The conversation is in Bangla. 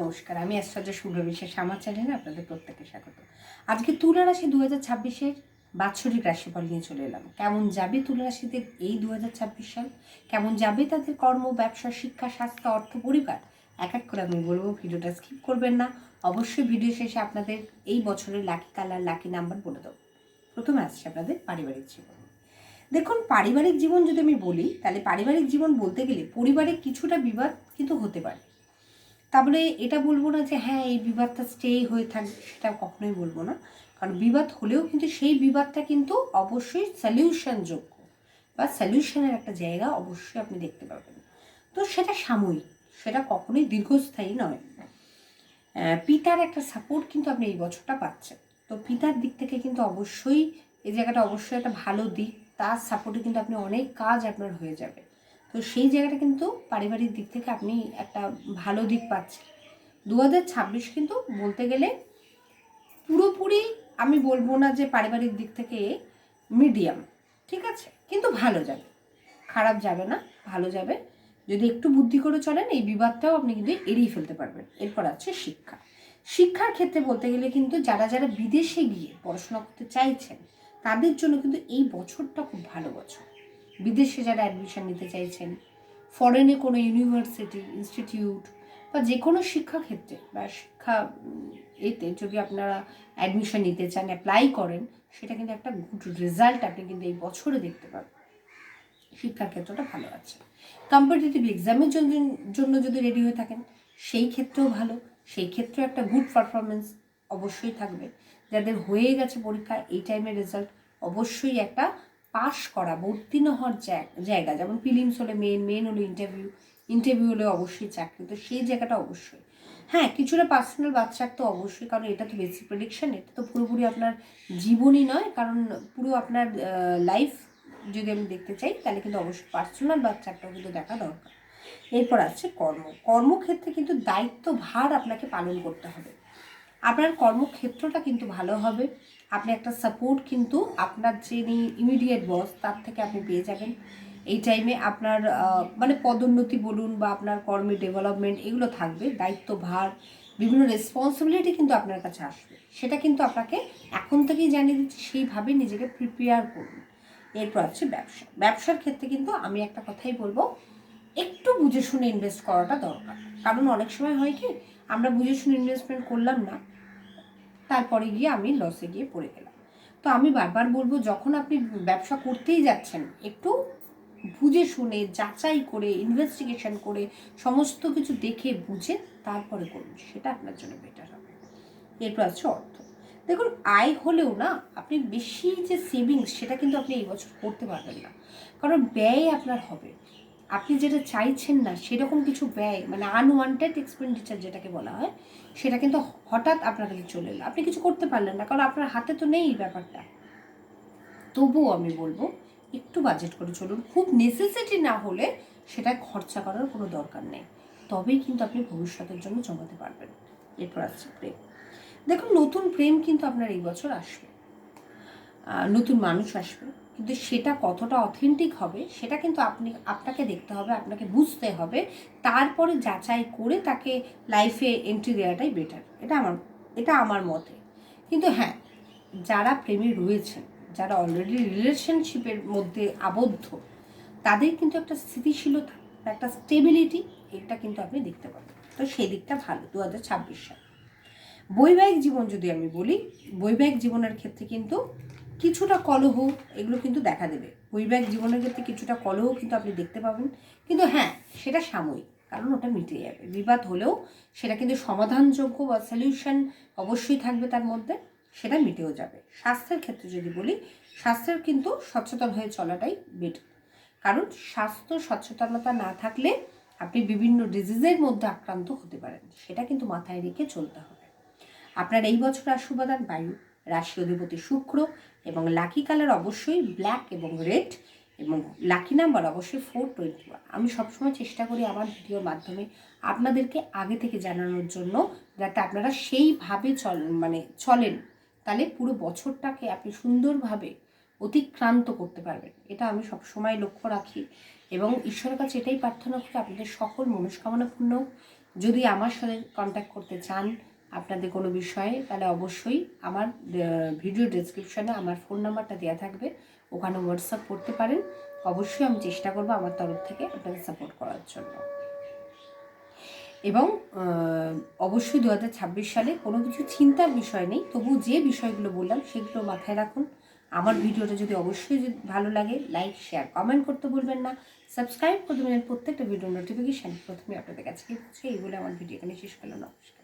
নমস্কার, আমি আশ্চর্য শুভ্র বিশ্বাস, আমার চ্যানেলে আপনাদের প্রত্যেকে স্বাগত। আজকে তুলা রাশি দু হাজার ছাব্বিশের বাৎসরিক রাশিফল নিয়ে চলে এলাম। কেমন যাবে তুলা রাশিদের এই দু হাজার ছাব্বিশ সাল? কেমন যাবে তাদের কর্ম, ব্যবসা, শিক্ষা, স্বাস্থ্য, অর্থ, পরিবার? এক এক করে আমি বলব, ভিডিওটা স্কিপ করবেন না। অবশ্যই ভিডিও শেষে আপনাদের এই বছরের লাকি কালার লাকি নাম্বার বলে দেবো। প্রথমে আসছে আপনাদের পারিবারিক জীবন। দেখুন, পারিবারিক জীবন যদি আমি বলি, তাহলে পারিবারিক জীবন বলতে গেলে পরিবারে কিছুটা বিবাদ কিন্তু হতে পারে। তারপরে এটা বলব না যে হ্যাঁ এই বিবাদটা স্টে হয়ে থাকবে সেটা কখনোই বলব না। কারণ বিবাদ হলেও কিন্তু সেই বিবাদটা কিন্তু অবশ্যই সলিউশনযোগ্য বা সলিউশনের একটা জায়গা অবশ্যই আপনি দেখতে পাবেন। তো সেটা সাময়িক, সেটা কখনোই দীর্ঘস্থায়ী নয়। পিতার একটা সাপোর্ট কিন্তু আপনি এই বছরটা পাচ্ছেন। তো পিতার দিক থেকে কিন্তু অবশ্যই, এই জায়গাটা অবশ্যই একটা ভালো দিক। তার সাপোর্টে কিন্তু আপনি অনেক কাজ আপনার হয়ে যাবে। তো সেই জায়গাটা কিন্তু পারিবারিক দিক থেকে আপনি একটা ভালো দিক পাচ্ছেন। দু হাজার ছাব্বিশ কিন্তু বলতে গেলে পুরোপুরি আমি বলব না যে পারিবারিক দিক থেকে মিডিয়াম, ঠিক আছে? কিন্তু ভালো যাবে। খারাপ যাবে না, ভালো যাবে। যদি একটু বুদ্ধি করে চলেন, এই বিবাদটাও আপনি কিন্তু এড়িয়ে ফেলতে পারবেন। এরপর আছে শিক্ষা। শিক্ষার ক্ষেত্রে বলতে গেলে কিন্তু যারা যারা বিদেশে গিয়ে পড়াশোনা করতে চাইছেন, তাদের জন্য কিন্তু এই বছরটা খুব ভালো বছর। বিদেশে যারা অ্যাডমিশন নিতে চাইছেন ফরেনে কোনো ইউনিভার্সিটি ইনস্টিটিউট বা যে কোনো শিক্ষাক্ষেত্রে বা শিক্ষা এতে যদি আপনারা অ্যাডমিশন নিতে চান অ্যাপ্লাই করেন, সেটা কিন্তু একটা গুড রেজাল্ট আপনি কিন্তু এই বছরে দেখতে পাবেন। শিক্ষার ক্ষেত্রটা ভালো আছে। কম্পিটিটিভ এক্সামের জন্য জন্য যদি রেডি হয়ে থাকেন, সেই ক্ষেত্রেও ভালো। সেই ক্ষেত্রে একটা গুড পারফরমেন্স অবশ্যই থাকবে। যাদের হয়ে গেছে পরীক্ষা, এই টাইমের রেজাল্ট অবশ্যই একটা পাশ করা উত্তীর্ণ হওয়ার জায়গা, যেমন ফিলিমস হলে মেন মেন হলো ইন্টারভিউ ইন্টারভিউ হলে অবশ্যই চাকরি, তো সেই জায়গাটা অবশ্যই। হ্যাঁ কিছুটা পার্সোনাল বাচ্চার তো অবশ্যই, কারণ এটা তো বেসিক প্রেডিকশন এটা তো পুরোপুরি আপনার জীবনই নয়, কারণ পুরো আপনার লাইফ যদি আমি দেখতে চাই, তাহলে কিন্তু অবশ্যই পার্সোনাল বাচ্চাটাও কিন্তু দেখা দরকার। এরপর আছে কর্ম। কর্মক্ষেত্রে কিন্তু দায়িত্ব ভার আপনাকে পালন করতে হবে। আপনার কর্মক্ষেত্রটা কিন্তু ভালো হবে। আপনি একটা সাপোর্ট কিন্তু আপনার যিনি ইমিডিয়েট বস তার থেকে আপনি পেয়ে যাবেন। এই টাইমে আপনার মানে পদোন্নতি বলুন বা আপনার কর্মের ডেভেলপমেন্ট এগুলো থাকবে দায়িত্ব ভার বিভিন্ন রেসপন্সিবিলিটি কিন্তু আপনার কাছে আসবে। সেটা কিন্তু আপনাকে এখন থেকেই জানিয়ে দিচ্ছি, সেইভাবে নিজেকে প্রিপেয়ার করুন। এরপর হচ্ছে ব্যবসা। ব্যবসার ক্ষেত্রে কিন্তু আমি একটা কথাই বলব, একটু বুঝে শুনে ইনভেস্ট করাটা দরকার। কারণ অনেক সময় হয় কি আমরা বুঝে শুনে ইনভেস্টমেন্ট করলাম না, তারপরে গিয়ে আমি লসে গিয়ে পড়ে গেলাম। তো আমি বারবার বলব, যখন আপনি ব্যবসা করতেই যাচ্ছেন, একটু বুঝে শুনে, যাচাই করে ইনভেস্টিগেশন করে, সমস্ত কিছু দেখে, বুঝে তারপরে করুন, সেটা আপনার জন্য বেটার হবে। এরপর আছে অর্থ। দেখুন, আয় হলেও না, আপনি বেশি যে সেভিংস সেটা কিন্তু আপনি এই বছর করতে পারবেন না। কারণ ব্যয় আপনার হবে। আপনি যেটা চাইছেন না, সেরকম কিছু ব্যয় মানে আনওয়ান্টেড এক্সপেন্ডিচার যেটাকে বলা হয়, সেটা কিন্তু হঠাৎ আপনার কাছে চলে এলো। আপনি কিছু করতে পারলেন না, কারণ আপনার হাতে তো নেই ব্যাপারটা। তবুও আমি বলব, একটু বাজেট করে চলুন। খুব নেসেসিটি না হলে সেটা খরচা করার কোনো দরকার নেই। তবেই কিন্তু আপনি ভবিষ্যতের জন্য জমাতে পারবেন। এরপর আসছে প্রেম। দেখুন, নতুন প্রেম কিন্তু আপনার এই বছর আসবে। নতুন মানুষ আসবে। কিন্তু সেটা কতটা অথেন্টিক হবে, সেটা কিন্তু আপনি, আপনাকে দেখতে হবে, আপনাকে বুঝতে হবে। তারপরে যাচাই করে তাকে লাইফে এন্ট্রি দেওয়াটাই বেটার এটা আমার এটা আমার মতে। কিন্তু হ্যাঁ যারা প্রেমে রয়েছেন, যারা অলরেডি রিলেশনশিপের মধ্যে আবদ্ধ, তাদের কিন্তু একটা স্থিতিশীলতা, একটা স্টেবিলিটি এটা কিন্তু আপনি দেখতে পাবেন। তো সেই দিকটা ভালো দু হাজার ছাব্বিশ সাল। বৈবাহিক জীবন যদি আমি বলি, বৈবাহিক জীবনের ক্ষেত্রে কিন্তু কিছুটা কলহ এগুলো কিন্তু দেখা দেবে। বৈবাহিক জীবনের ক্ষেত্রে কিছুটা কলহ কিন্তু আপনি দেখতে পাবেন। কিন্তু হ্যাঁ সেটা সাময়িক, কারণ ওটা মিটে যাবে। বিবাদ হলেও সেটা কিন্তু সমাধানযোগ্য বা সলিউশন অবশ্যই থাকবে তার মধ্যে, সেটা মিটেও যাবে। স্বাস্থ্যের ক্ষেত্রে যদি বলি, স্বাস্থ্যের কিন্তু সচেতন হয়ে চলাটাই বেটার কারণ স্বাস্থ্য সচেতনতা না থাকলে আপনি বিভিন্ন ডিজিজের মধ্যে আক্রান্ত হতে পারেন। সেটা কিন্তু মাথায় রেখে চলতে হবে। আপনার এই বছর আশুবাদান বায়ু। রাশি অধিপতি শুক্র এবং লাকি কালার অবশ্যই ব্ল্যাক এবং রেড এবং লাকি নাম্বার অবশ্যই ফোর টোয়েন্টি ওয়ান। আমি সবসময় চেষ্টা করি আমার ভিডিওর মাধ্যমে আপনাদেরকে আগে থেকে জানানোর জন্য যাতে আপনারা সেইভাবে চল মানে চলেন। তাহলে পুরো বছরটাকে আপনি সুন্দরভাবে অতিক্রান্ত করতে পারবেন। এটা আমি সবসময় লক্ষ্য রাখি এবং ঈশ্বরের কাছে এটাই প্রার্থনা করি, আপনাদের সকল মনস্কামনা পূর্ণ যদি আমার সাথে কন্ট্যাক্ট করতে চান আপনাদের কোনো বিষয়ে, তাহলে অবশ্যই আমার ভিডিও ডেসক্রিপশনে আমার ফোন নাম্বারটা দেওয়া থাকবে। ওখানে হোয়াটসঅ্যাপ করতে পারেন। অবশ্যই আমি চেষ্টা করব আমার তরফ থেকে আপনাদের সাপোর্ট করার জন্য। এবং অবশ্যই দু হাজার ছাব্বিশ সালে কোনো কিছু চিন্তার বিষয় নেই, তবু যে বিষয়গুলো বললাম সেগুলো মাথায় রাখুন। আমার ভিডিওটা যদি অবশ্যই যদি ভালো লাগে লাইক শেয়ার কমেন্ট করতে ভুলবেন না। সাবস্ক্রাইব করে দেবেন, প্রত্যেকটা ভিডিও নোটিফিকেশান প্রথমে আপনাদের কাছে এই বলে আমার ভিডিও এখানে শেষ করলাম। নমস্কার।